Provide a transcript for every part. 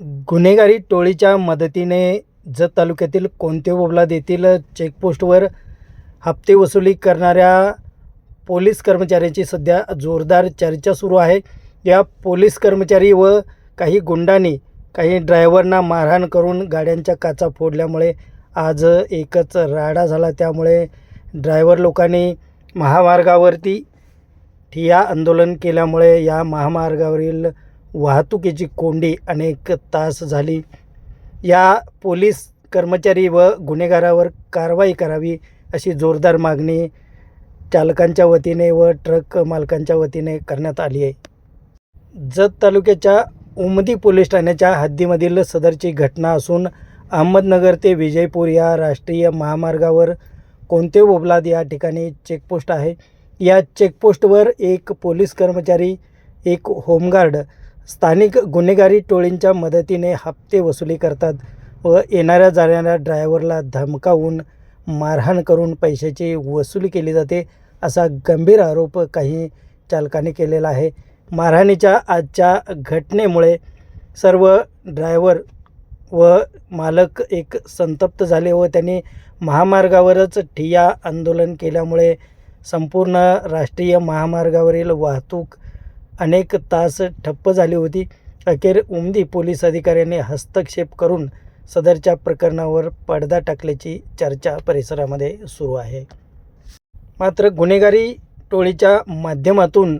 गुन्हेगारी टोळीच्या मदतीने जत तालुक्यातील कोणते बोबलाद येथील चेकपोस्टवर हप्ते वसुली करणाऱ्या पोलीस कर्मचाऱ्यांची सध्या जोरदार चर्चा सुरू आहे. या पोलीस कर्मचारी व काही गुंडांनी काही ड्रायव्हरना मारहाण करून गाड्यांच्या काचा फोडल्यामुळे आज एकच राडा झाला. त्यामुळे ड्रायव्हर लोकांनी महामार्गावरती ठिया आंदोलन केल्यामुळे या महामार्गावरील वाहतुकीची कोंडी अनेक तास झाली. या पोलीस कर्मचारी व गुन्हेगारावर कारवाई करावी अशी जोरदार मागणी चालकांच्या वतीने व ट्रक मालकांच्या वतीने करण्यात आली आहे. जत तालुक्याच्या उमदी पोलीस ठाण्याच्या हद्दीमधील सदरची घटना असून अहमदनगर ते विजयपूर या राष्ट्रीय महामार्गावर कोणते बोबलाद या ठिकाणी चेकपोस्ट आहे? या चेकपोस्टवर एक पोलीस कर्मचारी एक होमगार्ड स्थानिक गुन्हेगारी टोळींच्या मदतीने हप्ते वसुली करतात व येणाऱ्या जाणाऱ्या ड्रायव्हरला धमकावून मारहाण करून पैशाची वसुली केली जाते असा गंभीर आरोप काही चालकांनी केलेला आहे. मारहाणीच्या आजच्या घटनेमुळे सर्व ड्रायव्हर व मालक एक संतप्त झाले व त्यांनी महामार्गावरच ठिय्या आंदोलन केल्यामुळे संपूर्ण राष्ट्रीय महामार्गावरील वाहतूक अनेक तास ठप्प झाली होती. अखेर उमदी पोलीस अधिकाऱ्यांनी हस्तक्षेप करून सदरच्या प्रकरणावर पडदा टाकल्याची चर्चा परिसरामध्ये सुरू आहे. मात्र गुन्हेगारी टोळीच्या माध्यमातून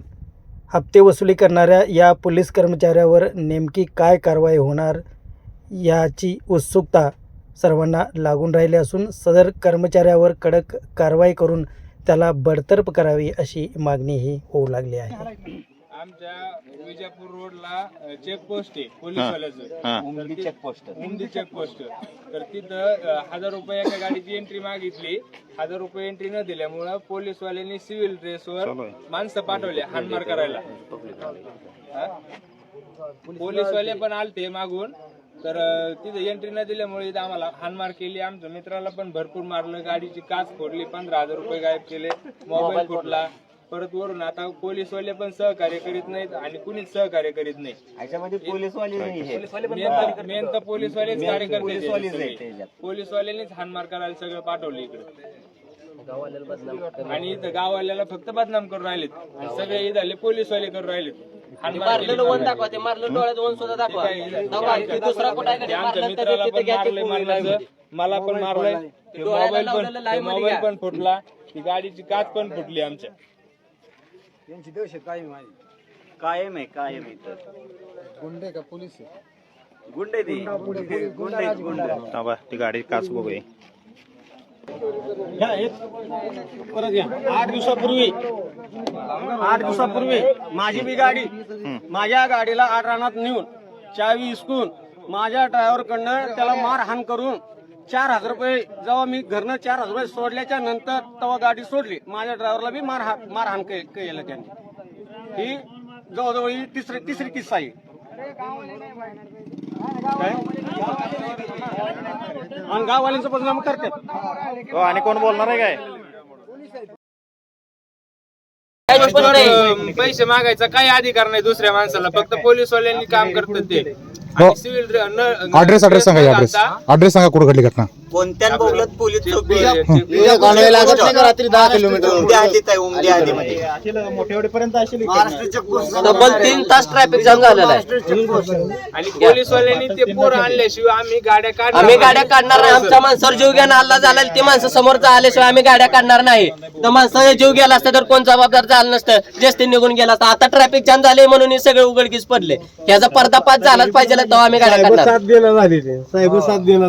हप्ते वसुली करणाऱ्या या पोलीस कर्मचाऱ्यावर नेमकी काय कारवाई होणार याची उत्सुकता सर्वांना लागून राहिली असून सदर कर्मचाऱ्यावर कडक कारवाई करून त्याला बडतर्फ करावी अशी मागणीही होऊ लागली आहे. आमच्या विजापूर रोडला चेकपोस्ट आहे पोलीसवाल्याचं. उमदी चेकपोस्ट उमदी चेकपोस्ट तर तिथं हजार रुपये एका गाडीची एंट्री मागितली. हजार रुपये एंट्री न दिल्यामुळं पोलीसवाल्यांनी सिव्हिल ड्रेसवर माणसं पाठवले हानमार करायला? पोलीसवाले पण आलते मागून. तर तिथं एंट्री न दिल्यामुळे इथं आम्हाला हानमार केली. आमच्या मित्राला पण भरपूर मारलं. गाडीची काच फोडली. पंधरा हजार रुपये गायब केले. मोबाईल फुटला. परत वरून आता पोलीसवाले पण सहकार्य करीत नाहीत आणि कुणीच सहकार्य करीत नाही. याच्यामध्ये पोलीसवाले नाही हे. मेन तर- मेन तर पोलीसवालेच कार्यकर्ते आहेत पोलीसवालेच सगळे. आहेत त्याच्यात. पोलीसवाल्यांनीच हानमार करायला सगळं पाठवलं इकडे. आणि इथं गाववाल्याला फक्त बदनाम करून राहिलेत. आणि सगळे इथले पोलीसवाले करून राहिलेत. हाणमार केली. वन दाखवा ते मारलं डोळ्यात वन सुद्धा दाखवा. ते काय- दाखवा की दुसरा कुठे ते आमच्या मित्राला पण मारलंय मारण्याचं मला पण मारलंय. ते मोबाईल पण ते मोबाईल पण फुटला. ती गाडीची काच पण फुटली आमच्या. कायम आहे. कायम आहे तर. गुंडे का पोलीस गुंडे ते. गुंडे आहेत, गुंडे थांबा ती गाडी काच बघूया परत घ्या आठ दिवसापूर्वी. आठ दिवसापूर्वी माझी बी गाडी. माझ्या गाडीला आठ रानात नेऊन चावी हिसकून माझ्या ड्रायव्हर कडनं त्याला मारहाण करून चार हजार रुपये जेव्हा मी घरनं चार हजार रुपये सोडल्याच्या नंतर तेव्हा गाडी सोडली. माझ्या ड्रायव्हरला बी मारहाण मारहाण के- केलं त्यांनी. ही जवळजवळ ही तिसरी तिसरी किस्सा आहे. काय? आणि गाववाल्यांचं बदनाम करतात. हो आणि कोण बोलणार आहे काय? पैसे मागायचा काही अधिकार नाही दुसऱ्या माणसाला. फक्त पोलीसवाल्यांनी काम करतात ते. आणि सिव्हिल ऍड्रेस ऍड्रेस सांगा ऍड्रेस ऍड्रेस सांगा कुठं घडली घटना कोणत्या बोलत पोलीस चौकी रात्री दहा किलोमीटर उमदी हद्दीत आहे उमदी हद्दीमध्ये तब्बल तीन तास ट्रॅफिक जाम झालेला आहे. आणि पोलीसवाल्यांनी ते पोरं आणल्याशिवाय आम्ही गाड्या काढणार आम्ही. गाड्या काढणार नाही. आमच्या माणसावर जीव घ्यायला हल्ला झाला ते माणसं समोरचा आल्याशिवाय आम्ही गाड्या काढणार नाही. तर माणसाचा जीव गेला असता तर कोण जबाबदार झालं नसतं? जास्त निघून गेला असता. आता ट्रॅफिक जाम झाले म्हणून हे सगळे उघडकीस पडले. याचा पर्दापात झालाच पाहिजे तेव्हा आम्ही गाड्या काढणार. साथ देणं झाली ते. साहेब साथ देणं